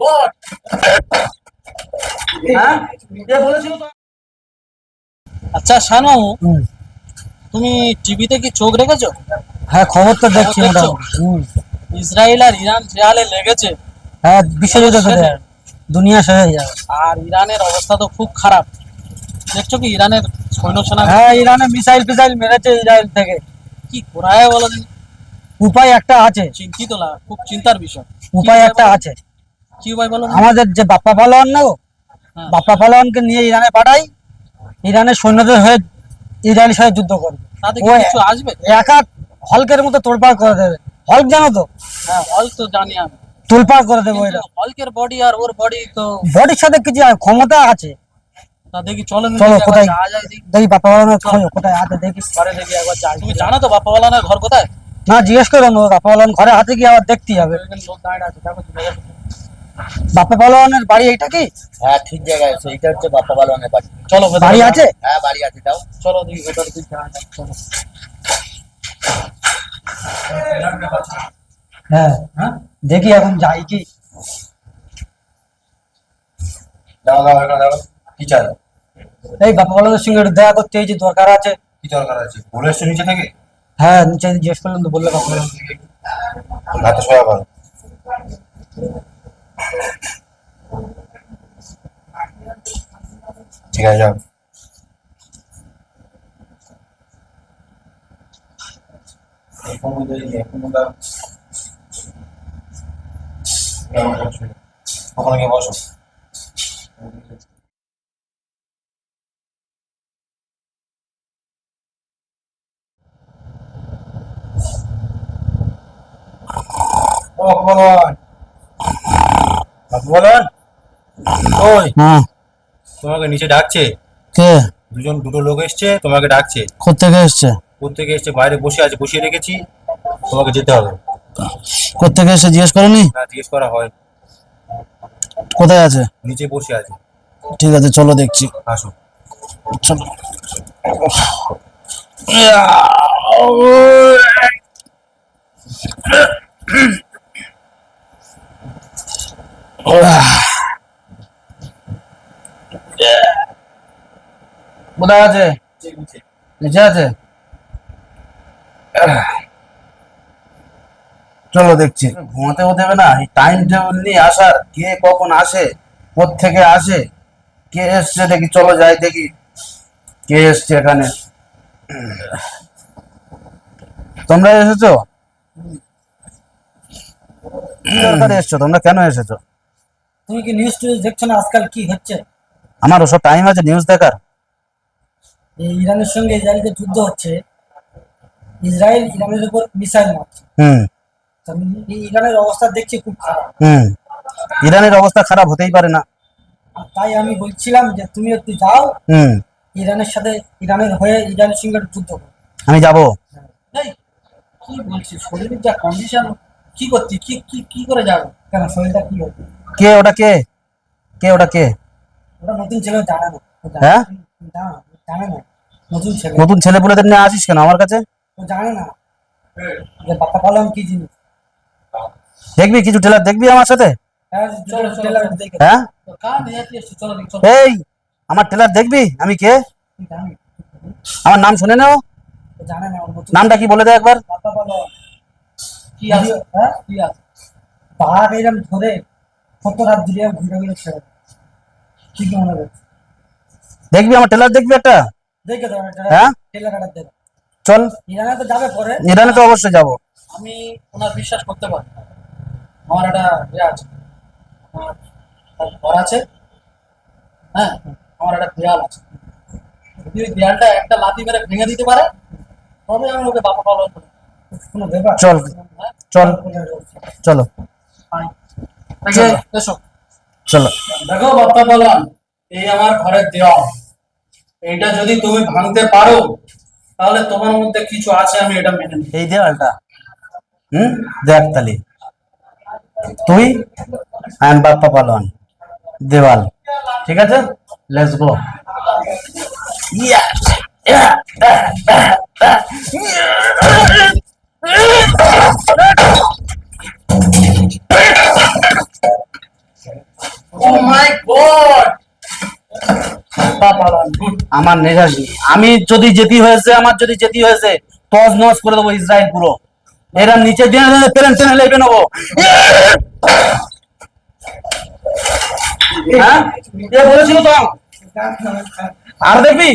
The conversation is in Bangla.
গড হ্যাঁ? বলেছিল তো? আচ্ছা শানু তুমি টিভিতে কি চোখ রেখেছো? হ্যাঁ খবর তো দেখছি। ইসরায়েল আর ইরান যে হালে লেগেছে। হ্যাঁ বিশ্বযুদ্ধ। দুনিয়া শেষ হয়ে যাবে। আর ইরানের অবস্থা তো খুব খারাপ। দেখছ কি ইরানের সৈন্য সেনা হ্যাঁ ইরানে মিসাইল ফিসাইল মেরেছে ইসরায়েল থেকে। কি করায় বলো উপায় একটা আছে। চিন্তিত না খুব চিন্তার বিষয়। উপায় একটা আছে। আমাদের যে বাপ্পা পালোয়ান না হ্যাঁ। বাপ্পা পালোয়ানকে নিয়ে ইরানে পাঠাই ইরানের সৈন্যদের হয়ে ইসরায়েলের সাথে যুদ্ধ করবে। ও আসবে? একা হলকের মতো করে দেবে। হলক জানো তো? হ্যাঁ হল তো জানি আমি। তোলপাড় করে দেবে কিন্তু হলকের বডি আর ওর বডি তো বডির সাথে কিছু ক্ষমতা আছে। তা দেখি চলো কোথায়? দেখি। দেখি বাপ্পা পালোয়ানের কোথায় আছে দেখি। ঘরে দেখি একবার যাই। তুমি জানো তো বাপ্পা ঘর কোথায়? না জিজ্ঞেস করলাম বাপ্পা পালোয়ান ঘরে হাতে গিয়ে আবার দেখতে হবে। লোক দাঁড়িয়ে আছে দেখো জিজ্ঞাসা করো। বাপ্পা পালোয়ানের বাড়ি এইটা কি? হ্যাঁ ঠিক জায়গায় আছে। এইটা হচ্ছে বাপ্পা বালনের বাড়ি। চলো বাড়ি আছে? হ্যাঁ বাড়ি আছে তাও চলো দেখি ভেতরে যাওয়া চলো। হ্যাঁ হ্যাঁ দেখি এখন যাই কি। দাও দাও দাও কি চাই? এই বাপ্পা পালোয়ানের সঙ্গে একটু দেখা করতে এই যে দরকার আছে। কি দরকার আছে? বলে এসছো নিচে থেকে? হ্যাঁ নিচে জিজ্ঞেস করলাম তো বললে বাপ্পা। হাতে সয়া করো ঠিক আছে যাও ওখানে গিয়ে বসো বলন বলন। ওই হ্যাঁ। তোমাকে নিচে ডাকছে? কে? দুজন দুটো লোক এসছে তোমাকে ডাকছে। কোথেকে এসছে? কোথেকে এসছে? বাইরে বসে আছে বসিয়ে রেখেছি। তোমাকে যেতে হবে। কোথেকে এসে জিজ্ঞেস করেনি? হ্যাঁ জিজ্ঞেস করা হয়। কোথায় আছে? নিচে বসে আছে। ঠিক আছে চলো দেখছি। আসো। চলো। কোথায় আছে? নিচে আছে? চলো দেখছি। ঘুমাতেও দেবে না এই টাইম টেবিল নিয়ে আসার। কে কখন আসে? থেকে আসে? কে এসছে দেখি চলো যাই দেখি। কে এসছে এখানে? তোমরা এসেছ? কি দরকারে এসছো? তোমরা কেন এসেছ? তুমি কি নিউজ টিউজ দেখছ না? আজকাল কি হচ্ছে? আমার ওসব টাইম আছে নিউজ দেখার। এই ইরানের সঙ্গে ইসরায়েলের যুদ্ধ হচ্ছে। ইসরায়েল ইরানের উপর মিসাইল মারছে। হুম। ইরানের অবস্থা দেখছি খুব খারাপ। হুম। ইরানের অবস্থা খারাপ হতেই পারে না। তাই আমি বলছিলাম যে তুমি একটু যাও হুম। ইরানের সাথে ইরানের হয়ে ইরানের সঙ্গে যুদ্ধ করো। আমি যাব। এই, কি বলছিস? শরীরের যা কন্ডিশন কি করছি কি কি কি করে যাবে? কেন শরীরটা কি হবে? কে ওটা কে? কে ওটা কে? নতুন ছেলে না। হ্যাঁ? নতুন ছেলে। পুলেদের নিয়ে আসিস কেন আমার কাছে? দেখবি কিছু ট্রেলার দেখবি আমার সাথে? হ্যাঁ চলো চলো। দেখে। হ্যাঁ? এই আমার ট্রেলার দেখবি? আমি কে? আমার নাম শুনে নাও। নামটা কি বলে দে একবার? বাপ্পা কি আছে? হ্যাঁ? কি আছে? এরকম ধরে। কত রাত দিলে ঘুরে ঘুরে ছেড়ে কি কি মনে করছে দেখবি আমার ট্রেলার দেখবি একটা? দেখে দাও হ্যাঁ? টেলার কাটার দেবে চল। ইরানে তো যাবে পরে। ইরানে তো অবশ্যই যাব। আমি ওনার বিশ্বাস করতে পারি আমার একটা ইয়ে আছে। আমার ঘর আছে। হ্যাঁ? আমার একটা দেয়াল আছে। যদি ওই দেয়ালটা একটা লাথি মেরে ভেঙে দিতে পারে তবে আমি ওকে বাপা পালন করি চল। হ্যাঁ? চল। চলো Fine. ঠিক আছে, এসো চলো। দেখো বাপ্পা বললাম এই আমার ঘরের দেওয়াল। এইটা যদি তুমি ভাঙতে পারো তাহলে তোমার মধ্যে কিছু আছে আমি এটা মেনে নিই এই দেওয়ালটা। হুম? দেখ তালি তুই অ্যান্ড বাপ্পা পালোয়ান দেওয়াল। ঠিক আছে? লেটস গো পাপালান আমার আমি যদি যেতে হয়েছে, আমার যদি যেতে হয়েছে, তজ নজ করে দেবো ইসরায়েল পুরো। এরা নিচে নেব। হ্যাঁ? বলেছিল আর দেখবি?